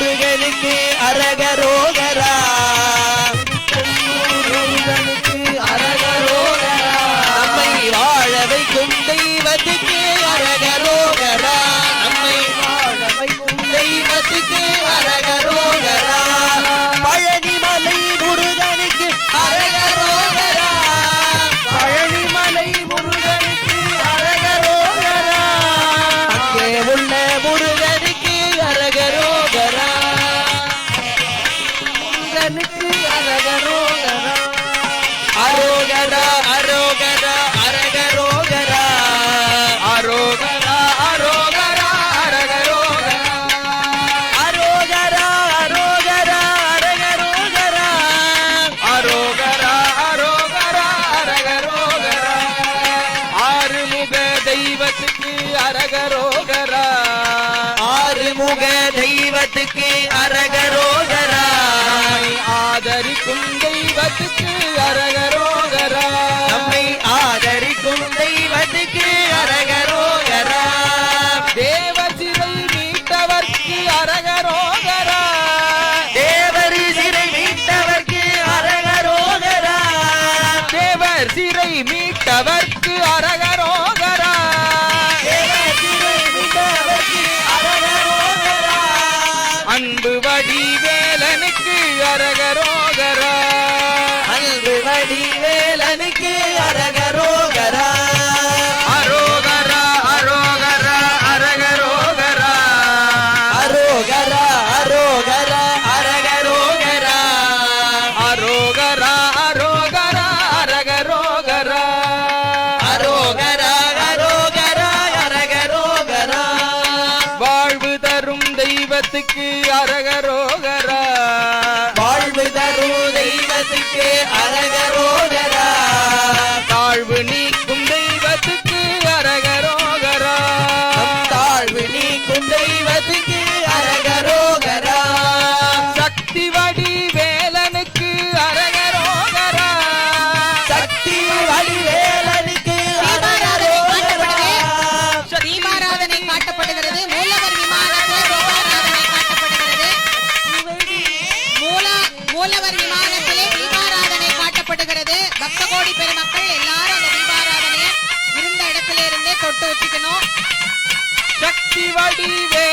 முருகனுக்கு அரக சமூக தெய்வத்துக்கு அரகரோகராய். ஆதரிக்கும் தெய்வத்துக்கு அரகரோகரா நம்மை ஆதரிக்கும் தெய்வத்துக்கு அரகரோகரா தேவ சிறை மீட்டவர்க்கு அரகரோகரா தேவரி சிறை மீட்டவர்க்கு அரகரோகரா தேவர் சிறை மீட்டவர்க்கு தெய்வத்துக்கு அரகரோகரா வாழ்வு தரும் தெய்வத்துக்கு அரகரோ வச்சுக்கணும். சக்தி வடிவே